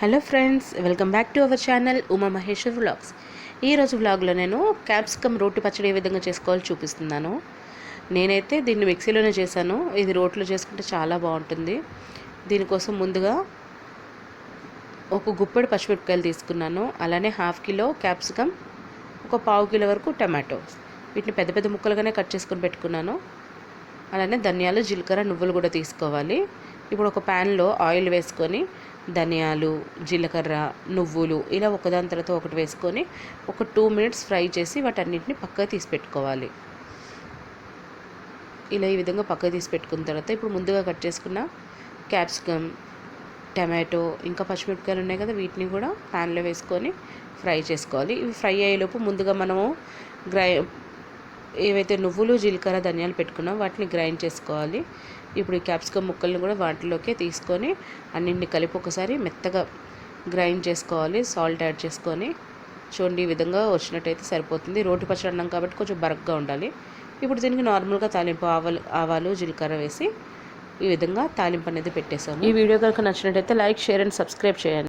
Hello friends welcome back to our channel Uma Maheshwar vlogs. ఈరోజు వ్లాగ్లో నేను capsicum రోటి పచ్చడి ఏ విధంగా చేసుకోవాలో చూపిస్తున్నాను. నేనైతే దీన్ని మిక్సీలోనే చేశాను. ఇది రోట్లో చేసుకుంటే చాలా బాగుంటుంది. దీనికోసం ముందుగా ఒక గుప్పెడు పచ్చిమిరపకాయలు తీసుకున్నాను. అలానే హాఫ్ కిలో క్యాప్సికమ్ ఒక పావు కిలో వరకు టమాటో. వీటిని పెద్ద పెద్ద ముక్కలుగానే కట్ చేసుకొని పెట్టుకున్నాను. అలానే ధనియాలు జీలకర్ర నువ్వులు కూడా తీసుకోవాలి. ఇప్పుడు ఒక ప్యాన్లో ఆయిల్ వేసుకొని ధనియాలు జీలకర్ర నువ్వులు ఇలా ఒకదాని తర్వాత ఒకటి వేసుకొని ఒక టూ మినిట్స్ ఫ్రై చేసి వాటన్నిటిని పక్కకు తీసి పెట్టుకోవాలి. ఇలా ఈ విధంగా పక్కకు తీసి పెట్టుకున్న తర్వాత ఇప్పుడు ముందుగా కట్ చేసుకున్న క్యాప్సికమ్ టమాటో ఇంకా పచ్చిమిరపకాయలు ఉన్నాయి కదా వీటిని కూడా ప్యాన్లో వేసుకొని ఫ్రై చేసుకోవాలి. ఇవి ఫ్రై అయ్యేలోపు ముందుగా మనము గ్రై ఏవైతే నువ్వులు జీలకర్ర ధనియాలు పెట్టుకున్నాం వాటిని గ్రైండ్ చేసుకోవాలి. ఇప్పుడు ఈ క్యాప్సికమ్ ముక్కల్ని కూడా వాటిలోకే తీసుకొని అన్నింటిని కలిపి ఒకసారి మెత్తగా గ్రైండ్ చేసుకోవాలి. సాల్ట్ యాడ్ చేసుకొని చూడండి ఈ విధంగా వచ్చినట్టయితే సరిపోతుంది. రోటి పచ్చడి అన్నం కాబట్టి కొంచెం బరగ్గా ఉండాలి. ఇప్పుడు దీనికి నార్మల్గా తాలింపు ఆవాలు ఆవాలు జీలకర్ర వేసి ఈ విధంగా తాలింపు అనేది పెట్టేసాము ఈ వీడియో కనుక నచ్చినట్టయితే లైక్ షేర్ అండ్ సబ్స్క్రైబ్ చేయండి.